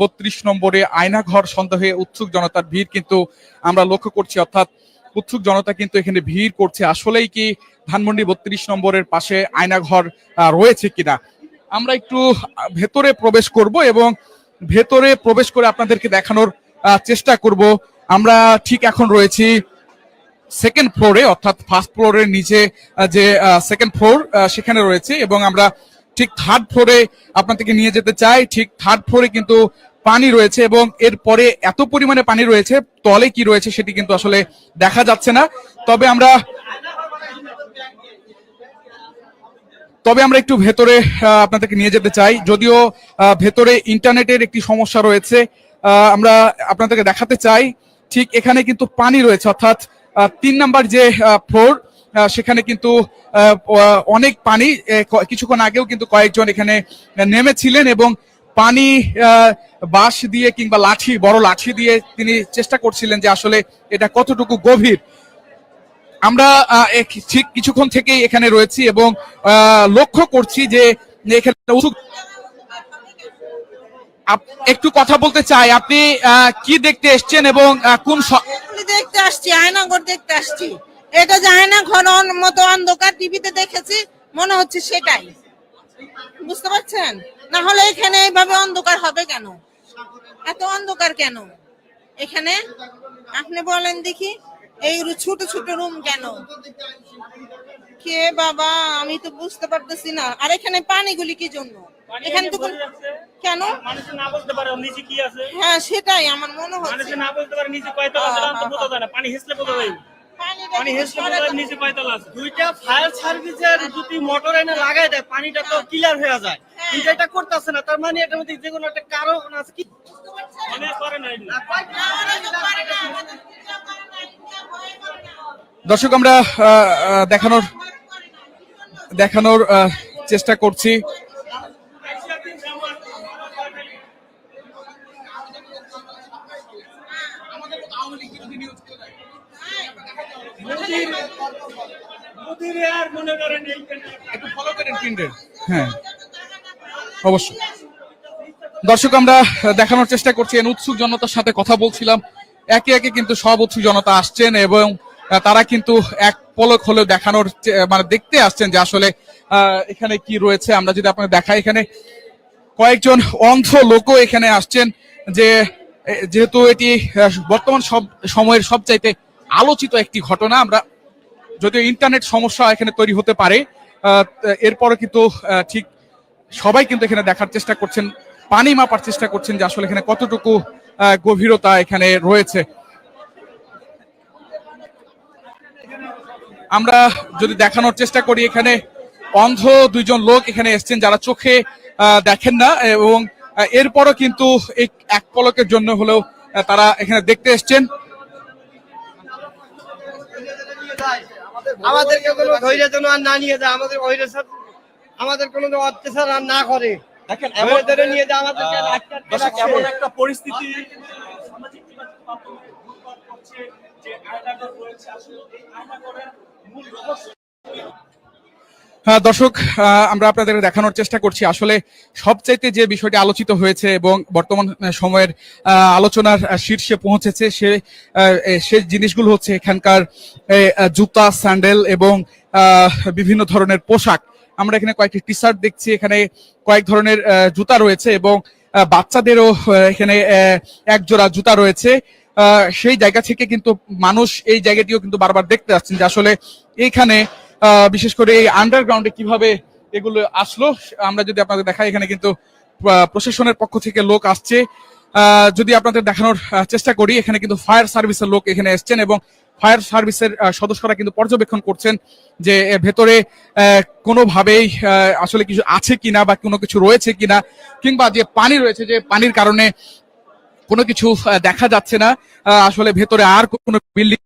বত্রিশ নম্বরে আয়নাঘর সন্দেহে উৎসুক জনতার ভিড় কিন্তু আমরা লক্ষ্য করছি, অর্থাৎ উৎসুক জনতা কিন্তু এখানে ভিড় করছে। আসলেই কি ধানমন্ডি বত্রিশ নম্বরের পাশে আয়নাঘর রয়েছে কিনা? আমরা একটু ভেতরে প্রবেশ করব এবং ভেতরে প্রবেশ করে আপনাদেরকে দেখানোর চেষ্টা করব। আমরা ঠিক এখন রয়েছি সেকেন্ড ফ্লোরে অর্থাৎ ফার্স্ট ফ্লোরের নিচে যে সেকেন্ড ফ্লোর সেখানে রয়েছে এবং আমরা ঠিক থার্ড ফ্লোরে আপনাদেরকে নিয়ে যেতে চাই। ঠিক থার্ড ফ্লোরে কিন্তু পানি রয়েছে এবং এরপরে এত পরিমাণে পানি রয়েছে, তলে কি রয়েছে সেটি কিন্তু আসলে দেখা যাচ্ছে না। তবে আমরা তবে আমরা একটু ভেতরে আপনাদেরকে নিয়ে যেতে চাই। যদিও ভেতরে ইন্টারনেটের একটি সমস্যা রয়েছে আমরা আপনাদেরকে দেখাতে চাই। ঠিক এখানে কিন্তু পানি রয়েছে, অর্থাৎ তিন নাম্বার যে ফ্লোর সেখানে কিন্তু অনেক পানি কিছুক্ষণ আগেও কিন্তু কয়েকজন এখানে নেমেছিলেন এবং পানি বাঁশ দিয়ে কিংবা লাঠি, বড় লাঠি দিয়ে তিনি চেষ্টা করছিলেন যে আসলে এটা কতটুকু গভীর। আমরা ঠিক কিছুক্ষণ থেকেই এখানে রয়েছি এবং লক্ষ্য করছি যে এখানে একটু কথা বলতে চাই। আপনি কি দেখতে এসছেন এবং কোন দেখতে আসছি আয়নাঘর দেখতে আসছি। এটা যে আয়নাঘর অন- মতো অন্ধকার টিভিতে দেখেছি মনে হচ্ছে সেটাই। বুঝতে পারছেন? না হলে এখানে এইভাবে অন্ধকার হবে কেন? এত অন্ধকার কেন? এখানে আপনি বলেন দেখি এই ছোট ছোট রুম কেন? কে বাবা আমি তো বুঝতে পারতেছি না। আর এখানে পানিগুলি কি জন্য? এখানে তো কেন না বলতে পারে নিচে কি আছে। হ্যাঁ সেটাই আমার মনে হচ্ছে। না বলতে পারে নিচে আছে যায় না। পানি হেসলে বোঝা যায়। পানি নিচে কয়তলা আছে। দুইটা ফায়ার সার্ভিসের যদি মোটর এনে লাগাই দেয় পানিটা তো ক্লিয়ার হয়ে যায়। কিন্তু এটা করতেছে না তার মানে এটার মধ্যে যে কোনো একটা কারণ আছে কি? মনে করে না দর্শক আমরা আহ, আহ, দেখানোর দেখানোর আহ, চেষ্টা করছি। মোদির আর মনে করেন এইখানে একটু ফলো করেন প্রিন্টের হ্যাঁ। অবশ্যই। দর্শক আমরা দেখানোর চেষ্টা করছি উৎসুক জনতার সাথে কথা বলছিলাম। একে একে কিন্তু সব উৎসুক জনতা আসছেন এবং তারা কিন্তু এক পলক হলেও দেখানোর মানে দেখতে আসছেন যে আসলে আহ, এখানে কি রয়েছে। আমরা যদি আপনাকে দেখাই এখানে কয়েকজন অন্ধ লোকও এখানে আসছেন যে যেহেতু এটি বর্তমান সব সময়ের সবচাইতে আলোচিত একটি ঘটনা। আমরা যদিও ইন্টারনেট সমস্যা এখানে তৈরি হতে পারে আহ, এরপরও কিন্তু ঠিক সবাই কিন্তু এখানে দেখার চেষ্টা করছেন পানি মাপার চেষ্টা করছেন যে আসলে এখানে কতটুকু গভীরতা এখানে রয়েছে। আমরা যদি দেখানোর চেষ্টা করি এখানে অন্ধ দুইজন লোক এখানে এসেছেন যারা চোখে দেখেন না এবং এরপরও কিন্তু এক পলকের জন্য হলেও তারা এখানে দেখতে এসছেন। আমাদেরকে কোনো ধৈর্য যেন আর না নিয়ে যায় আমাদের সাথে আমাদের কোনো অত্যাচার আর না করে দেখেন ধরে নিয়ে যায় আমাদেরকে। এমন একটা পরিস্থিতি যে আয়নাগর রয়েছে আসলে এই আয়নাগরের মূল রহস্য দর্শক আমরা আপনাদের দেখানোর চেষ্টা করছি। আসলে সবচাইতে যে বিষয়টি আলোচিত হয়েছে এবং বর্তমান সময়ের আলোচনার শীর্ষে পৌঁছেছে সে সে জিনিসগুলো হচ্ছে এখানকার জুতা, স্যান্ডেল এবং বিভিন্ন ধরনের পোশাক। আমরা এখানে কয়েকটি টি শার্ট দেখছি, এখানে কয়েক ধরনের জুতা রয়েছে এবং বাচ্চাদেরও এখানে এক জোড়া জুতা রয়েছে। সেই জায়গা থেকে কিন্তু মানুষ এই জায়গাটিও কিন্তু বারবার দেখতে আসছেন যে আসলে এইখানে বিশেষ করে এই আন্ডারগ্রাউন্ডে কীভাবে এগুলো আসলো, আমরা যদি আপনাদের দেখাই, এখানে কিন্তু প্রশাসনের পক্ষ থেকে লোক আসছে। যদি আপনাদের দেখানোর চেষ্টা করি, এখানে কিন্তু ফায়ার সার্ভিসের লোক এখানে এসছেন এবং ফায়ার সার্ভিসের সদস্যরা কিন্তু পর্যবেক্ষণ করছেন যে এর ভেতরে কোনোভাবেই আসলে কিছু আছে কিনা বা কোনো কিছু রয়েছে কিনা, কিংবা যে পানি রয়েছে, যে পানির কারণে কোনো কিছু দেখা যাচ্ছে না। আসলে ভেতরে আর কোনো বিল্ডিং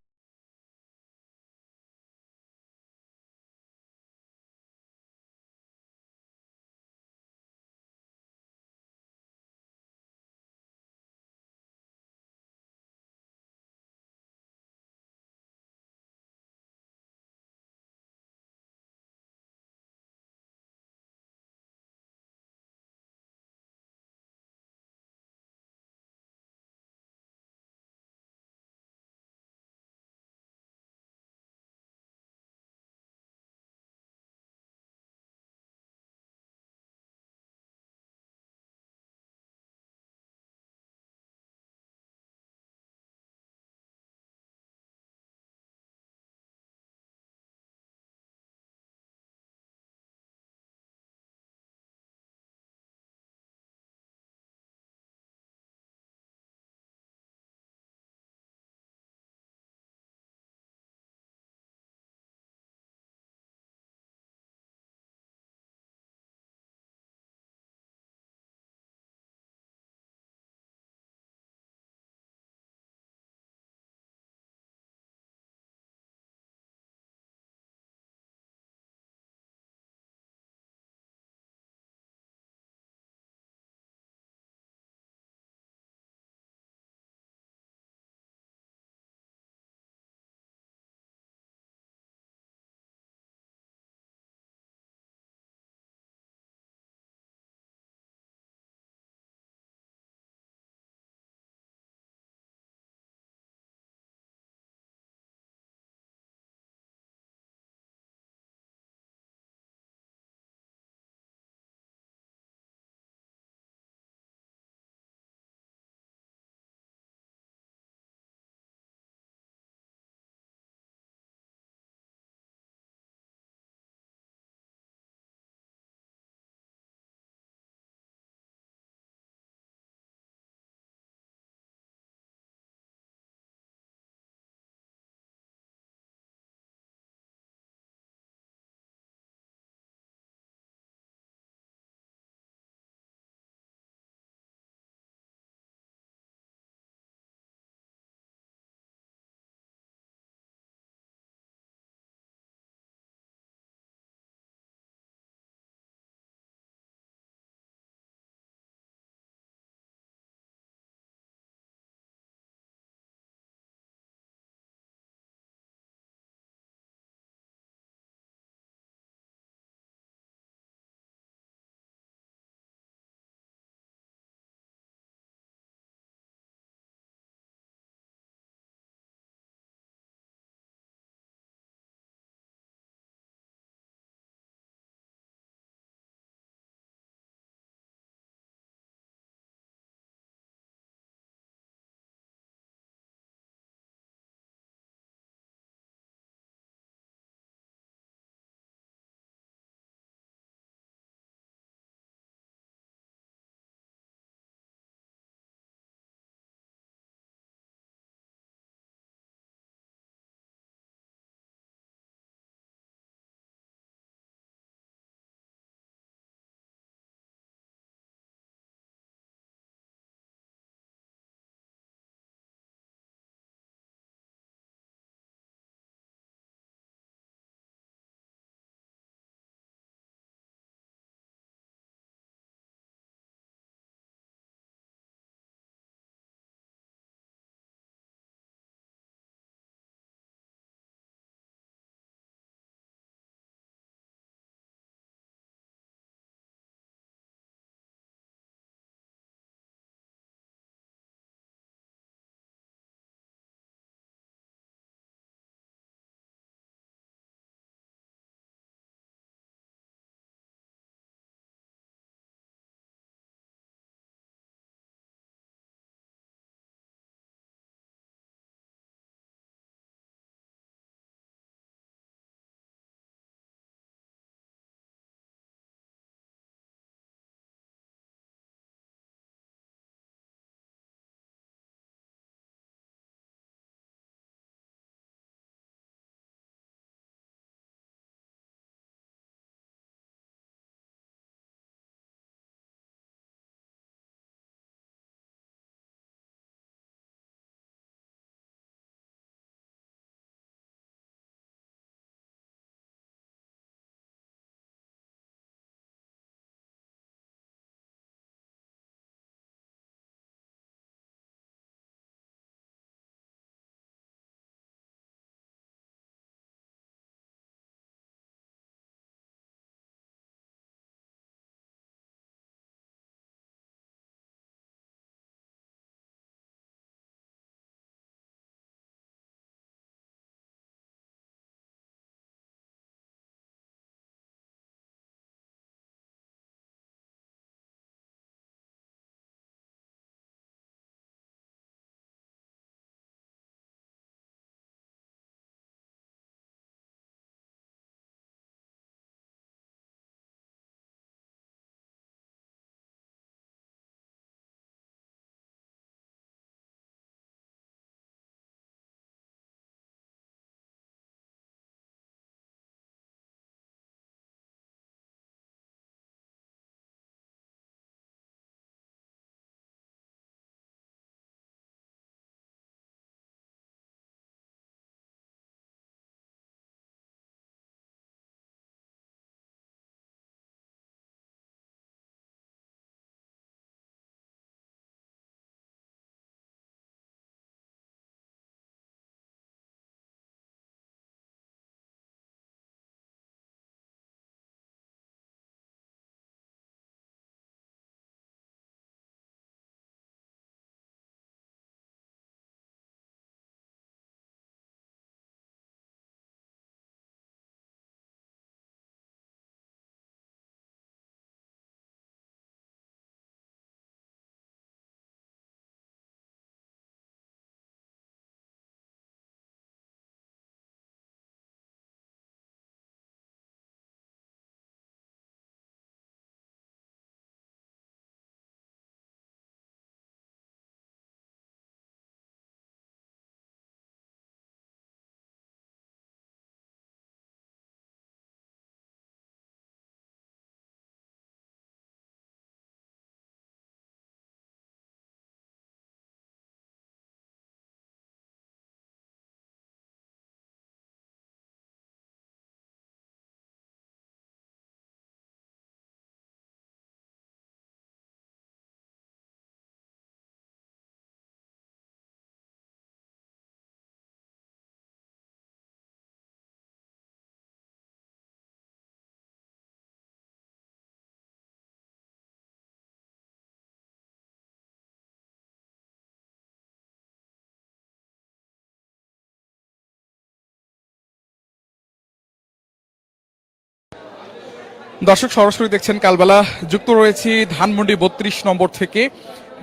দর্শক, সরাসরি দেখছেন কালবেলা। যুক্ত রয়েছি ধানমন্ডি বত্রিশ নম্বর থেকে।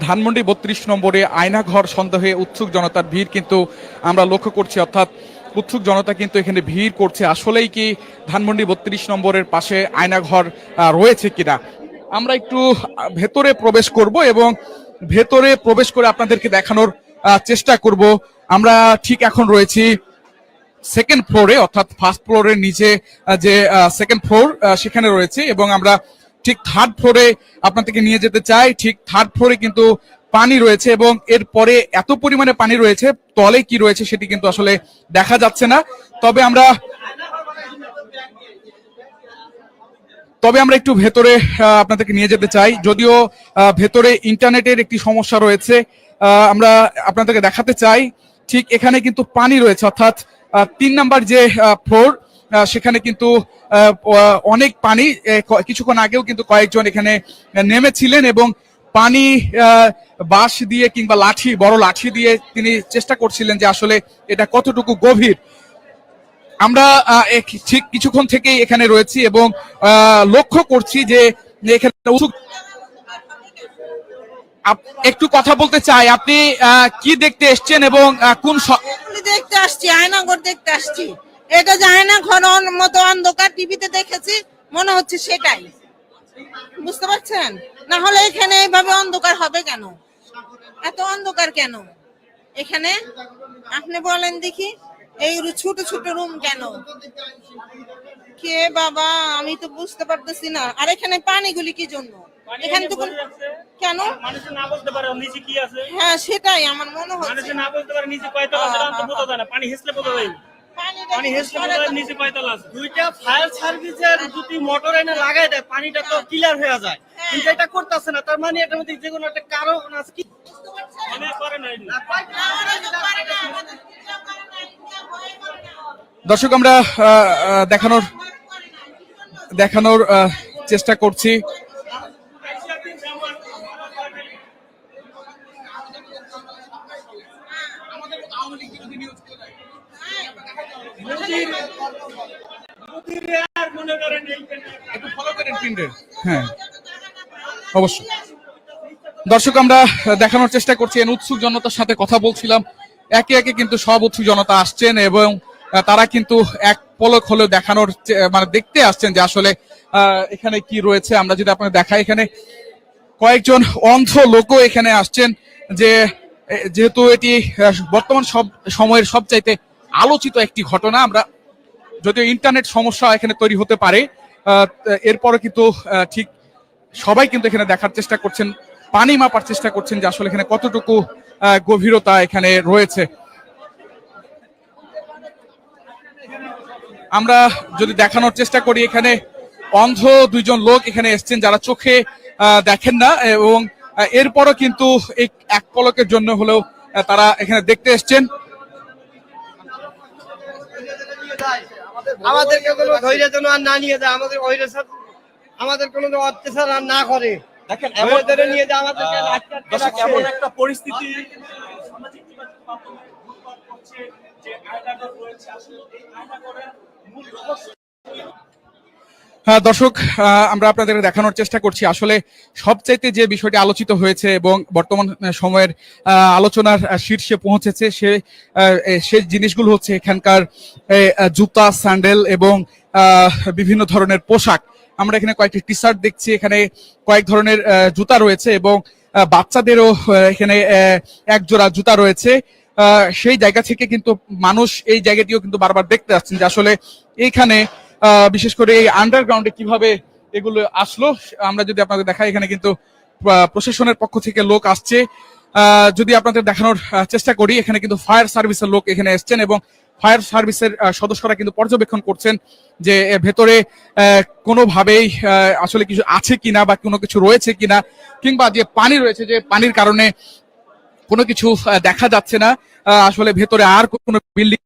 ধানমন্ডি বত্রিশ নম্বরে আয়নাঘর সন্দেহে উৎসুক জনতার ভিড় কিন্তু আমরা লক্ষ্য করছি, অর্থাৎ উৎসুক জনতা কিন্তু এখানে ভিড় করছে। আসলেই কি ধানমন্ডি বত্রিশ নম্বরের পাশে আয়নাঘর রয়েছে কিনা? আমরা একটু ভেতরে প্রবেশ করব এবং ভেতরে প্রবেশ করে আপনাদেরকে দেখানোর চেষ্টা করব। আমরা ঠিক এখন রয়েছি সেকেন্ড ফ্লোরে অর্থাৎ ফার্স্ট ফ্লোরের নিচে যে সেকেন্ড ফ্লোর সেখানে রয়েছে এবং আমরা ঠিক থার্ড ফ্লোরে আপনাদেরকে নিয়ে যেতে চাই। ঠিক থার্ড ফ্লোরে কিন্তু পানি রয়েছে এবং এরপরে এত পরিমাণে পানি রয়েছে, তলে কি রয়েছে সেটি কিন্তু আসলে দেখা যাচ্ছে না। তবে আমরা তবে আমরা একটু ভেতরে আপনাদেরকে নিয়ে যেতে চাই। যদিও ভেতরে ইন্টারনেটের একটি সমস্যা রয়েছে আমরা আপনাদেরকে দেখাতে চাই। ঠিক এখানে কিন্তু পানি রয়েছে, অর্থাৎ তিন নাম্বার যে ফ্লোর সেখানে কিন্তু অনেক পানি কিছুক্ষণ আগেও কিন্তু কয়েকজন এখানে নেমেছিলেন এবং পানি বাঁশ দিয়ে কিংবা লাঠি, বড় লাঠি দিয়ে তিনি চেষ্টা করছিলেন যে আসলে এটা কতটুকু গভীর। আমরা ঠিক কিছুক্ষণ থেকেই এখানে রয়েছি এবং লক্ষ্য করছি যে এখানে একটু কথা বলতে চাই। আপনি কি দেখতে এসছেন এবং কোন দেখতে আসছি আয়নাঘর দেখতে আসছি। এটা যে আয়না ঘর মতো অন্ধকার টিভিতে দেখেছি, মনে হচ্ছে সেটাই। বুঝতে পারছেন? না হলে এখানে এইভাবে অন্ধকার হবে কেন? এত অন্ধকার কেন? এখানে আপনি বলেন দেখি, এই ছোট ছোট রুম কেন? কে বাবা, আমি তো বুঝতে পারতেছি না। আর এখানে পানিগুলি কি জন্য? এখানে তো কেন মানুষে না বলতে পারে নিচে কি আছে? হ্যাঁ সেটাই আমার মনে হচ্ছে। মানুষে না বলতে পারে নিচে কয়তলা আছে তো বোঝা যায় না। পানি হেসলে বোঝা যায়। পানি যদি বোঝা যায় নিচে কয়তলা আছে। দুইটা ফায়ার সার্ভিসের যদি মোটর এনে লাগাই দেয় পানিটা তো ক্লিয়ার হয়ে যায়। কিন্তু এটা করতেছে না তার মানে এটার মধ্যে যে কোনো একটা কারণ আছে কি? মনে করে না এগুলো। দর্শক আমরা আহ, আহ, দেখানোর দেখানোর আহ, চেষ্টা করছি মোদির আর মনে করেন এইখানে একটু ফলো করেন পিন্ডে হ্যাঁ দর্শক, আমরা দেখানোর চেষ্টা করছি উৎসুক জনতার সাথে কথা বলছিলাম। একে একে কিন্তু সব উৎসুক জনতা আসছেন এবং তারা কিন্তু এক পলক হলেও দেখানোর মানে দেখতে আসছেন যে আসলে এখানে কি রয়েছে। আমরা যদি আপনাকে দেখাই, এখানে কয়েকজন অন্ধ লোকও এখানে আসছেন। যে যেহেতু এটি বর্তমান সব সময়ের সবচাইতে আলোচিত একটি ঘটনা আমরা যদিও ইন্টারনেট সমস্যা এখানে তৈরি হতে পারে আহ, এরপরও কিন্তু ঠিক সবাই কিন্তু এখানে দেখার চেষ্টা করছেন পানি মাপার চেষ্টা করছেন যে আসলে এখানে কতটুকু গভীরতা এখানে রয়েছে। আমরা যদি দেখানোর চেষ্টা করি এখানে অন্ধ দুইজন লোক এখানে এসছেন যারা চোখে দেখেন না এবং এরপরও কিন্তু এই এক পলকের জন্য হলেও তারা এখানে দেখতে এসছেন। আমাদেরকে কোনো ধৈর্য যেন আর না নিয়ে যায় আমাদের আমাদের কোনো অত্যাচার আর না করে। দেখেন এমন নিয়ে যায়। এমন একটা পরিস্থিতি সামাজিক যোগাযোগ মাধ্যমে ঘুরপাক করছে যে আয়নাঘর রয়েছে। আসলে এই আয়নাঘরের মূল রহস্য হ্যাঁ দর্শক আমরা আপনাদের দেখানোর চেষ্টা করছি। আসলে সবচাইতে যে বিষয়টি আলোচিত হয়েছে এবং বর্তমান সময়ের আলোচনার শীর্ষে পৌঁছেছে সে সে জিনিসগুলো হচ্ছে এখানকার জুতা, স্যান্ডেল এবং বিভিন্ন ধরনের পোশাক। আমরা এখানে কয়েকটি টি শার্ট দেখছি, এখানে কয়েক ধরনের জুতা রয়েছে এবং বাচ্চাদেরও এখানে এক জোড়া জুতা রয়েছে। সেই জায়গা থেকে কিন্তু মানুষ এই জায়গাটিও কিন্তু বারবার দেখতে আসছেন যে আসলে এইখানে বিশেষ করে এই আন্ডারগ্রাউন্ডে কীভাবে এগুলো আসলো, আমরা যদি আপনাদের দেখাই, এখানে কিন্তু প্রশাসনের পক্ষ থেকে লোক আসছে। যদি আপনাদের দেখানোর চেষ্টা করি, এখানে কিন্তু ফায়ার সার্ভিসের লোক এখানে এসছেন এবং ফায়ার সার্ভিসের সদস্যরা কিন্তু পর্যবেক্ষণ করছেন যে ভেতরে কোনোভাবেই আসলে কিছু আছে কিনা বা কোনো কিছু রয়েছে কিনা, কিংবা যে পানি রয়েছে, যে পানির কারণে কোনো কিছু দেখা যাচ্ছে না। আসলে ভেতরে আর কোনো বিল্ডিং